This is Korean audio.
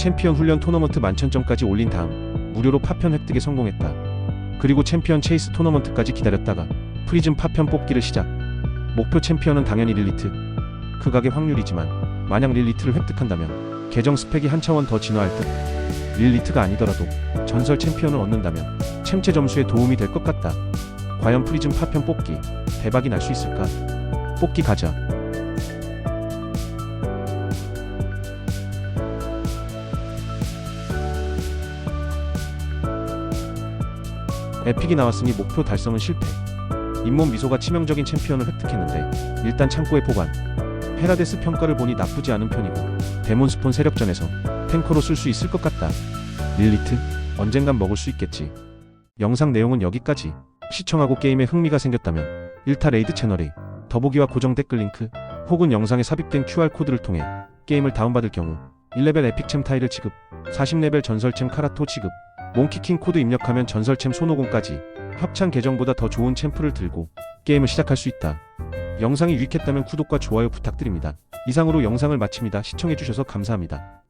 챔피언 훈련 토너먼트 만천점까지 올린 다음 무료로 파편 획득에 성공했다. 그리고 챔피언 체이스 토너먼트까지 기다렸다가 프리즘 파편 뽑기를 시작. 목표 챔피언은 당연히 릴리트. 극악의 확률이지만 만약 릴리트를 획득한다면 계정 스펙이 한 차원 더 진화할 듯. 릴리트가 아니더라도 전설 챔피언을 얻는다면 챔체 점수에 도움이 될 것 같다. 과연 프리즘 파편 뽑기 대박이 날 수 있을까? 뽑기 가자. 에픽이 나왔으니 목표 달성은 실패. 잇몸 미소가 치명적인 챔피언을 획득했는데 일단 창고에 보관. 헤라데스 평가를 보니 나쁘지 않은 편이고 데몬스폰 세력전에서 탱커로 쓸 수 있을 것 같다. 릴리트 언젠간 먹을 수 있겠지. 영상 내용은 여기까지. 시청하고 게임에 흥미가 생겼다면 1타 레이드 채널에 더보기와 고정 댓글 링크 혹은 영상에 삽입된 QR코드를 통해 게임을 다운받을 경우 1레벨 에픽챔 타일을 지급, 40레벨 전설챔 카라토 지급, 몽키킹 코드 입력하면 전설챔 손오공까지 협찬 계정보다 더 좋은 챔프를 들고 게임을 시작할 수 있다. 영상이 유익했다면 구독과 좋아요 부탁드립니다. 이상으로 영상을 마칩니다. 시청해주셔서 감사합니다.